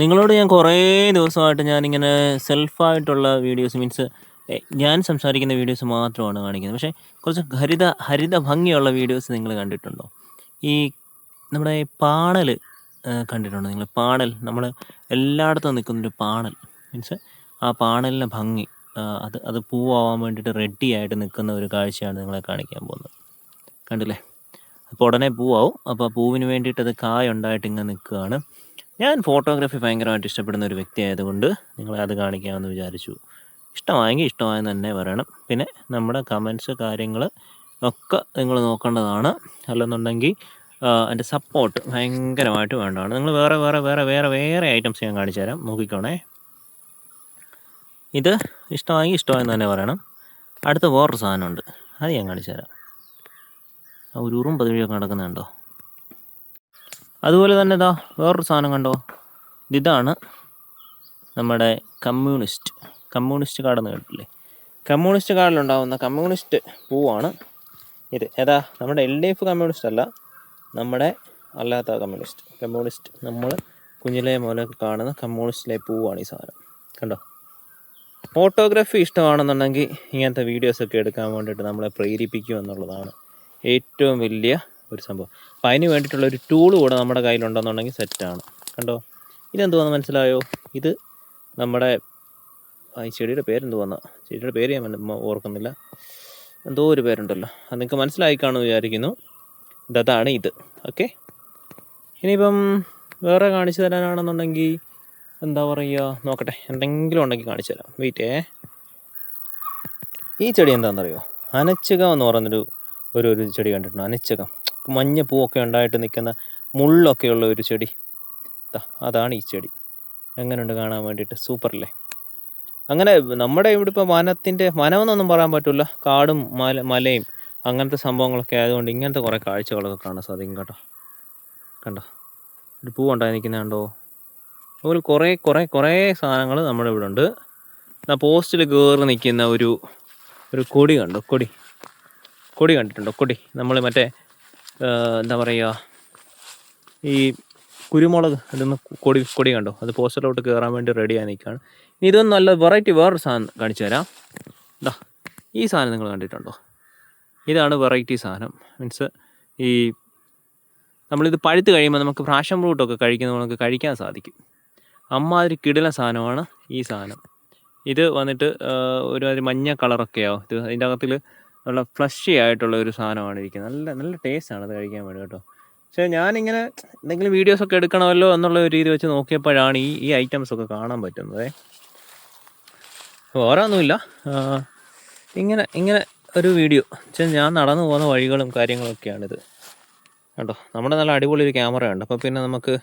നിങ്ങളോട് ഞാൻ കുറേ ദിവസമായിട്ട് ഞാനിങ്ങനെ സെൽഫായിട്ടുള്ള വീഡിയോസ് മീൻസ് ഞാൻ സംസാരിക്കുന്ന വീഡിയോസ് മാത്രമാണ് കാണിക്കുന്നത്. പക്ഷേ കുറച്ച് ഹരിത ഹരിത ഭംഗിയുള്ള വീഡിയോസ് നിങ്ങൾ കണ്ടിട്ടുണ്ടോ? ഈ നമ്മുടെ പാണൽ കണ്ടിട്ടുണ്ടോ നിങ്ങൾ? പാണൽ നമ്മൾ എല്ലായിടത്തും നിൽക്കുന്നൊരു പാണൽ. മീൻസ് ആ പാണലിന്റെ ഭംഗി അത് അത് പൂവാവാൻ വേണ്ടിയിട്ട് റെഡി ആയിട്ട് നിൽക്കുന്ന ഒരു കാഴ്ചയാണ് നിങ്ങളെ കാണിക്കാൻ പോകുന്നത്. കണ്ടില്ലേ? അപ്പോൾ ഉടനെ പൂവാവും. അപ്പോൾ ആ പൂവിന് വേണ്ടിയിട്ട് അത് കായ ഉണ്ടായിട്ട് ഇങ്ങനെ നിൽക്കുകയാണ്. ഞാൻ ഫോട്ടോഗ്രാഫി ഭയങ്കരമായിട്ട് ഇഷ്ടപ്പെടുന്ന ഒരു വ്യക്തി ആയതുകൊണ്ട് നിങ്ങളെ അത് കാണിക്കാമെന്ന് വിചാരിച്ചു. ഇഷ്ടമായെങ്കിൽ ഇഷ്ടമായെന്ന് തന്നെ പറയണം. പിന്നെ നമ്മുടെ കമൻസ് കാര്യങ്ങൾ ഒക്കെ നിങ്ങൾ നോക്കേണ്ടതാണ്. അല്ലെന്നുണ്ടെങ്കിൽ എന്റെ സപ്പോർട്ട് ഭയങ്കരമായിട്ട് വേണ്ടതാണ്. നിങ്ങൾ വേറെ വേറെ വേറെ വേറെ വേറെ ഐറ്റംസ് ഞാൻ കാണിച്ചു തരാം. നോക്കിക്കോണേ. ഇത് ഇഷ്ടമായി ഇഷ്ടമായെന്ന് തന്നെ പറയണം. അടുത്ത വേറൊരു സാധനമുണ്ട്. അത് ഞാൻ കാണിച്ചു തരാം. ആ ഒരു ഉറും പതിവിയൊക്കെ നടക്കുന്നുണ്ടോ? അതുപോലെ തന്നെ ഇതാ വേറൊരു സാധനം കണ്ടോ? ഇതാണ് നമ്മുടെ കമ്മ്യൂണിസ്റ്റ്. കമ്മ്യൂണിസ്റ്റ് കാർഡെന്ന് കേട്ടില്ലേ കമ്മ്യൂണിസ്റ്റ് കാർഡിലുണ്ടാകുന്ന കമ്മ്യൂണിസ്റ്റ് പൂവാണ് ഇത്. ഏതാ? നമ്മുടെ എൽ ഡി എഫ് കമ്മ്യൂണിസ്റ്റ് അല്ല നമ്മുടെ അല്ലാത്ത കമ്മ്യൂണിസ്റ്റ്. കമ്മ്യൂണിസ്റ്റ് നമ്മൾ കുഞ്ഞിലെ മുതലേ കാണുന്ന കമ്മ്യൂണിസ്റ്റിലെ പൂവാണ് ഈ സാധനം. കണ്ടോ? ഫോട്ടോഗ്രാഫി ഇഷ്ടമാണെന്നുണ്ടെങ്കിൽ ഇങ്ങനത്തെ വീഡിയോസൊക്കെ എടുക്കാൻ വേണ്ടിയിട്ട് നമ്മളെ പ്രേരിപ്പിക്കും എന്നുള്ളതാണ് ഏറ്റവും വലിയ ഒരു സംഭവം. അപ്പം അതിന് വേണ്ടിയിട്ടുള്ള ഒരു ടൂൾ കൂടെ നമ്മുടെ കയ്യിലുണ്ടെന്നുണ്ടെങ്കിൽ സെറ്റാണ് കണ്ടോ? ഇതെന്തുവാന്ന് മനസ്സിലായോ? ഇത് നമ്മുടെ ഈ ചെടിയുടെ പേരെന്തുവാന്ന? ചെടിയുടെ പേര് ഞാൻ ഓർക്കുന്നില്ല. എന്തോ ഒരു പേരുണ്ടല്ലോ. അത് നിങ്ങൾക്ക് മനസ്സിലായി കാണുമെന്ന് വിചാരിക്കുന്നു. ഇതാണ് ഇത്. ഓക്കെ? ഇനിയിപ്പം വേറെ കാണിച്ചു തരാനാണെന്നുണ്ടെങ്കിൽ എന്താ പറയുക? നോക്കട്ടെ. എന്തെങ്കിലും ഉണ്ടെങ്കിൽ കാണിച്ചു തരാം. വെയിറ്റേ ഈ ചെടി എന്താണെന്നറിയോ? അനച്ചകം എന്ന് പറയുന്നൊരു ഒരു ഒരു ചെടി കണ്ടിട്ടുണ്ട്? അനച്ചകം. മഞ്ഞ പൂവൊക്കെ ഉണ്ടായിട്ട് നിൽക്കുന്ന മുള്ളൊക്കെയുള്ള ഒരു ചെടി. അതാണ് ഈ ചെടി. എങ്ങനെയുണ്ട് കാണാൻ വേണ്ടിയിട്ട്? സൂപ്പറല്ലേ? അങ്ങനെ നമ്മുടെ ഇവിടെ ഇപ്പോൾ വനത്തിന്റെ വനമെന്നൊന്നും പറയാൻ പറ്റില്ല കാടും മല മലയും അങ്ങനത്തെ സംഭവങ്ങളൊക്കെ ആയതുകൊണ്ട് ഇങ്ങനത്തെ കുറേ കാഴ്ചകളൊക്കെ കാണാൻ സാധിക്കും കേട്ടോ. കണ്ടോ? ഒരു പൂ ഉണ്ടായി നിൽക്കുന്നത് കണ്ടോ? അതുപോലെ കുറേ കുറേ കുറേ സാധനങ്ങൾ നമ്മുടെ ഇവിടെ ഉണ്ട്. പോസ്റ്റിൽ കയറി നിൽക്കുന്ന ഒരു ഒരു കൊടി കണ്ടോ? കൊടി. കൊടി കണ്ടിട്ടുണ്ടോ? കൊടി. നമ്മൾ മറ്റേ എന്താ പറയുക ഈ കുരുമുളക് ഇതൊന്ന് കൊടി കൊടി കണ്ടോ? അത് പോസ്റ്ററിലോട്ട് കയറാൻ വേണ്ടി റെഡി ആയി നിൽക്കുകയാണ്. ഇനി ഇതൊന്നും നല്ല വെറൈറ്റി വേറൊരു സാധനം കാണിച്ചു തരാം. ഇതാ ഈ സാധനം നിങ്ങൾ കണ്ടിട്ടുണ്ടോ? ഇതാണ് വെറൈറ്റി സാധനം. മീൻസ് ഈ നമ്മളിത് പഴുത്ത് കഴിയുമ്പോൾ നമുക്ക് ഫ്രാഷൻ ഫ്രൂട്ടൊക്കെ കഴിക്കുന്ന നമുക്ക് കഴിക്കാൻ സാധിക്കും. അമ്മാതിരി കിടില സാധനമാണ് ഈ സാധനം. ഇത് വന്നിട്ട് ഒരു മഞ്ഞ കളറൊക്കെയാവും ഇത് അതിന്റെ അകത്തിൽ നല്ല ഫ്ലഷി ആയിട്ടുള്ള ഒരു സാധനമാണ് ഇരിക്കുന്നത്. നല്ല നല്ല ടേസ്റ്റാണ് അത് കഴിക്കാൻ വേണ്ടി കേട്ടോ. പക്ഷേ ഞാനിങ്ങനെ എന്തെങ്കിലും വീഡിയോസൊക്കെ എടുക്കണമല്ലോ എന്നുള്ള ഒരു രീതി വെച്ച് നോക്കിയപ്പോഴാണ് ഈ ഈ ഐറ്റംസ് ഒക്കെ കാണാൻ പറ്റുന്നത്. ഓരോന്നുമില്ല ഇങ്ങനെ ഇങ്ങനെ ഒരു വീഡിയോ വെച്ചാൽ ഞാൻ നടന്നു പോകുന്ന വഴികളും കാര്യങ്ങളൊക്കെയാണിത് കേട്ടോ നമ്മുടെ നല്ല അടിപൊളി ഒരു ക്യാമറ ഉണ്ട്. അപ്പോൾ പിന്നെ നമുക്ക്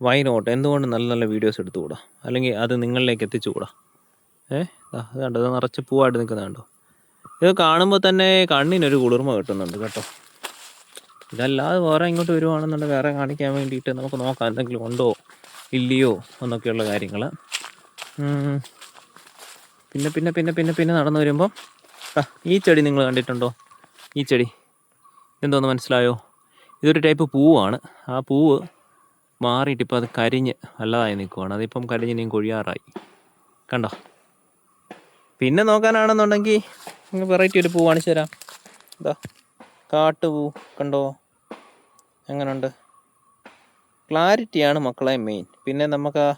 വൈ നോട്ട് എന്തുകൊണ്ട് നല്ല നല്ല വീഡിയോസ് എടുത്തുകൂടാ? അല്ലെങ്കിൽ അത് നിങ്ങളിലേക്ക് എത്തിച്ചുകൂടാ? ഏഹ് ഇത് നിറച്ച് പൂവായിട്ട് നിൽക്കുന്നത് കണ്ടോ? ഇത് കാണുമ്പോൾ തന്നെ കണ്ണിനൊരു കുളിർമ കിട്ടുന്നുണ്ട് കേട്ടോ. ഇതല്ലാതെ വേറെ ഇങ്ങോട്ട് വരുവാണെന്നുണ്ടെങ്കിൽ വേറെ കാണിക്കാൻ വേണ്ടിയിട്ട് നമുക്ക് നോക്കാം എന്തെങ്കിലും ഉണ്ടോ ഇല്ലയോ എന്നൊക്കെയുള്ള കാര്യങ്ങൾ പിന്നെ പിന്നെ പിന്നെ പിന്നെ പിന്നെ നടന്നു വരുമ്പോൾ ഈ ചെടി നിങ്ങൾ കണ്ടിട്ടുണ്ടോ? ഈ ചെടി. എന്തോന്ന് മനസ്സിലായോ? ഇതൊരു ടൈപ്പ് പൂവാണ്. ആ പൂവ് മാറിയിട്ട് ഇപ്പോൾ അത് കരിഞ്ഞ് വല്ലതായി നിൽക്കുവാണ് അതിപ്പം കരിഞ്ഞ് കൊഴിയാറായി. കണ്ടോ? പിന്നെ നോക്കാനാണെന്നുണ്ടെങ്കിൽ വെറൈറ്റി ഒരു പൂ കാണിച്ചു തരാം. ഇതാ കാട്ടുപൂ കണ്ടോ? എങ്ങനെയുണ്ട് ക്ലാരിറ്റിയാണ് മക്കളെ മെയിൻ പിന്നെ നമുക്ക്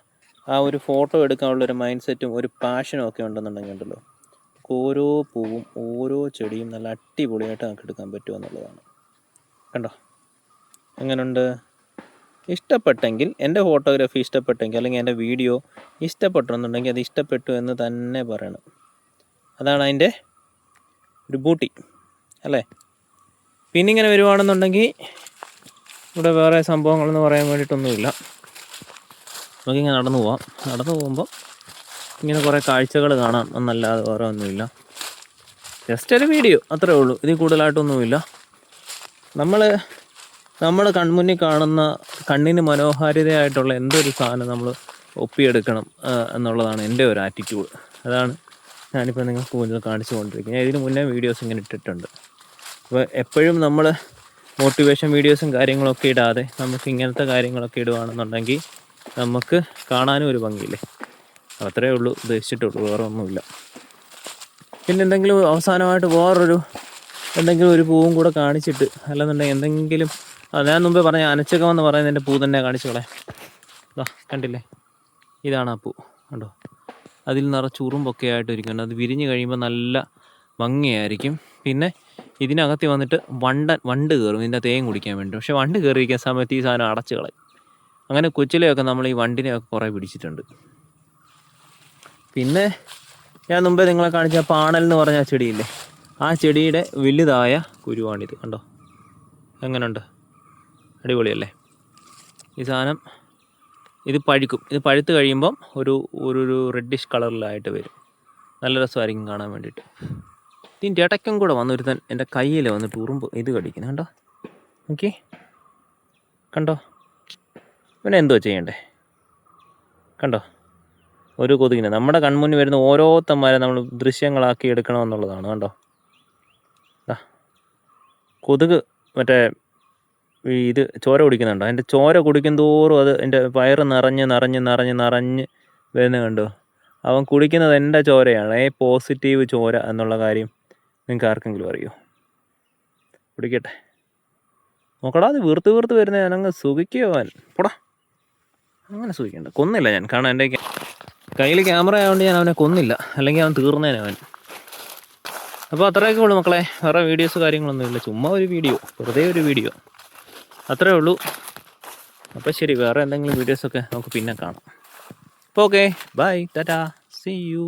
ആ ഒരു ഫോട്ടോ എടുക്കാനുള്ള ഒരു മൈൻഡ് സെറ്റും ഒരു പാഷനും ഒക്കെ ഉണ്ടെന്നുണ്ടെങ്കിൽ ഉണ്ടല്ലോ. ഓരോ പൂവും ഓരോ ചെടിയും നല്ല അടിപൊളിയായിട്ട് നമുക്ക് എടുക്കാൻ പറ്റുമോ എന്നുള്ളതാണ്. കണ്ടോ? എങ്ങനെയുണ്ട് ഇഷ്ടപ്പെട്ടെങ്കിൽ എന്റെ ഫോട്ടോഗ്രാഫി ഇഷ്ടപ്പെട്ടെങ്കിൽ അല്ലെങ്കിൽ എന്റെ വീഡിയോ ഇഷ്ടപ്പെട്ടെന്നുണ്ടെങ്കിൽ അത് ഇഷ്ടപ്പെട്ടു എന്ന് തന്നെ പറയണം. അതാണ് അതിന്റെ ഒരു ബൂട്ടി അല്ലേ? പിന്നെ ഇങ്ങനെ വരുവാണെന്നുണ്ടെങ്കിൽ ഇവിടെ വേറെ സംഭവങ്ങളെന്ന് പറയാൻ വേണ്ടിയിട്ടൊന്നുമില്ല. നമുക്കിങ്ങനെ നടന്നു പോവാം. നടന്നു പോകുമ്പോൾ ഇങ്ങനെ കുറേ കാഴ്ചകൾ കാണാം. എന്നല്ലാതെ വേറെ ഒന്നുമില്ല. ജസ്റ്റ് ഒരു വീഡിയോ അത്രേ ഉള്ളൂ. ഇതിൽ കൂടുതലായിട്ടൊന്നുമില്ല. നമ്മൾ നമ്മൾ കൺമുന്നിൽ കാണുന്ന കണ്ണിന് മനോഹാരിതയായിട്ടുള്ള എന്തൊരു സാധനം നമ്മൾ ഒപ്പിയെടുക്കണം എന്നുള്ളതാണ് എന്റെ ഒരു ആറ്റിറ്റ്യൂഡ് അതാണ് ഞാനിപ്പോൾ നിങ്ങൾക്ക് മുന്നിൽ കാണിച്ചു കൊണ്ടിരിക്കുന്നത് ഇതിന് മുന്നേ വീഡിയോസ് ഇങ്ങനെ ഇട്ടിട്ടുണ്ട്. അപ്പോൾ എപ്പോഴും നമ്മൾ മോട്ടിവേഷൻ വീഡിയോസും കാര്യങ്ങളൊക്കെ ഇടാതെ നമുക്ക് ഇങ്ങനത്തെ കാര്യങ്ങളൊക്കെ ഇടുകയാണെന്നുണ്ടെങ്കിൽ നമുക്ക് കാണാനും ഒരു ഭംഗിയില്ലേ? അത്രേ ഉള്ളൂ ഉദ്ദേശിച്ചിട്ടുള്ളൂ വേറെ ഒന്നുമില്ല. പിന്നെ എന്തെങ്കിലും അവസാനമായിട്ട് വേറൊരു എന്തെങ്കിലും ഒരു പൂവും കൂടെ കാണിച്ചിട്ട് അല്ലെന്നുണ്ടെങ്കിൽ എന്തെങ്കിലും ഞാൻ മുമ്പേ പറഞ്ഞ അനച്ചകം എന്ന് പറയുന്നതിന്റെ പൂ തന്നെ കാണിച്ചോളെ. കണ്ടില്ലേ? ഇതാണ് ആ പൂ. കണ്ടോ? അതിൽ നിറച്ച് ഉറുമ്പൊക്കെ ആയിട്ട് ഇരിക്കുന്നുണ്ട് അത് വിരിഞ്ഞ് കഴിയുമ്പോൾ നല്ല ഭംഗിയായിരിക്കും. പിന്നെ ഇതിനകത്ത് വന്നിട്ട് വണ്ട വണ്ട് കയറും ഇതിന്റെ തേൻ കുടിക്കാൻ വേണ്ടി. പക്ഷേ വണ്ട് കയറിയിരിക്കുന്ന സമയത്ത് ഈ സാധനം അടച്ചു കളയും. അങ്ങനെ കൊച്ചിലെയൊക്കെ നമ്മൾ ഈ വണ്ടിനെയൊക്കെ കുറേ പിടിച്ചിട്ടുണ്ട്. പിന്നെ ഞാൻ മുമ്പേ നിങ്ങളെ കാണിച്ച പാണൽ എന്ന് പറഞ്ഞ ചെടിയില്ലേ? ആ ചെടിയുടെ വലുതായ കുരുവാണിത്. കണ്ടോ? എങ്ങനെയുണ്ട് അടിപൊളിയല്ലേ? ഈ സാധനം ഇത് പഴുക്കും. ഇത് പഴുത്ത് കഴിയുമ്പം ഒരു ഒരു ഒരു റെഡിഷ് കളറിലായിട്ട് വരും. നല്ല രസമായിരിക്കും കാണാൻ വേണ്ടിയിട്ട്. ഇതിന്റെ ഇടയ്ക്കും കൂടെ വന്നൊരുത്തൻ എന്റെ കയ്യിൽ വന്നിട്ട് ഉറുമ്പ് ഇത് കടിക്കുന്നു. കണ്ടോ? നോക്കി കണ്ടോ? പിന്നെ എന്തോ ചെയ്യണ്ടേ? കണ്ടോ? ഒരു കൊതുകിനെ. നമ്മുടെ കൺമുന്നിൽ വരുന്ന ഓരോരുത്തന്മാരെ നമ്മൾ ദൃശ്യങ്ങളാക്കി എടുക്കണമെന്നുള്ളതാണ്. കണ്ടോ? കൊതുക് മറ്റേ ഇത് ചോര കുടിക്കുന്നുണ്ടോ? അതിന്റെ ചോര കുടിക്കും തോറും അത് എന്റെ വയറ് നിറഞ്ഞ് നിറഞ്ഞ് നിറഞ്ഞ് നിറഞ്ഞ് വരുന്നത് കണ്ടോ? അവൻ കുടിക്കുന്നത് എന്റെ ചോരയാണ്. ഏ പോസിറ്റീവ് ചോര എന്നുള്ള കാര്യം നിങ്ങൾക്ക് ആർക്കെങ്കിലും അറിയോ? കുടിക്കട്ടെ. നോക്കടാ അത് വീർത്ത് വീർത്ത് വരുന്നത് ഞാനങ്ങ് സുഖിക്കുകയോ അവൻ. പോടാ. അങ്ങനെ സുഖിക്കണ്ട. കൊന്നില്ല ഞാൻ. കാരണം എന്റെ കയ്യിൽ ക്യാമറ ആയതുകൊണ്ട് ഞാൻ അവനെ കൊന്നില്ല. അല്ലെങ്കിൽ അവൻ തീർന്നേനെ അവൻ. അപ്പോൾ അത്രയൊക്കെ ഉള്ളൂ മക്കളെ. വേറെ വീഡിയോസ് കാര്യങ്ങളൊന്നുമില്ല. ചുമ്മാ ഒരു വീഡിയോ. വെറുതെ ഒരു വീഡിയോ. അത്രേ ഉള്ളൂ. അപ്പോൾ ശരി വേറെ എന്തെങ്കിലും വീഡിയോസൊക്കെ നമുക്ക് പിന്നെ കാണാം. അപ്പോൾ okay bye tata see you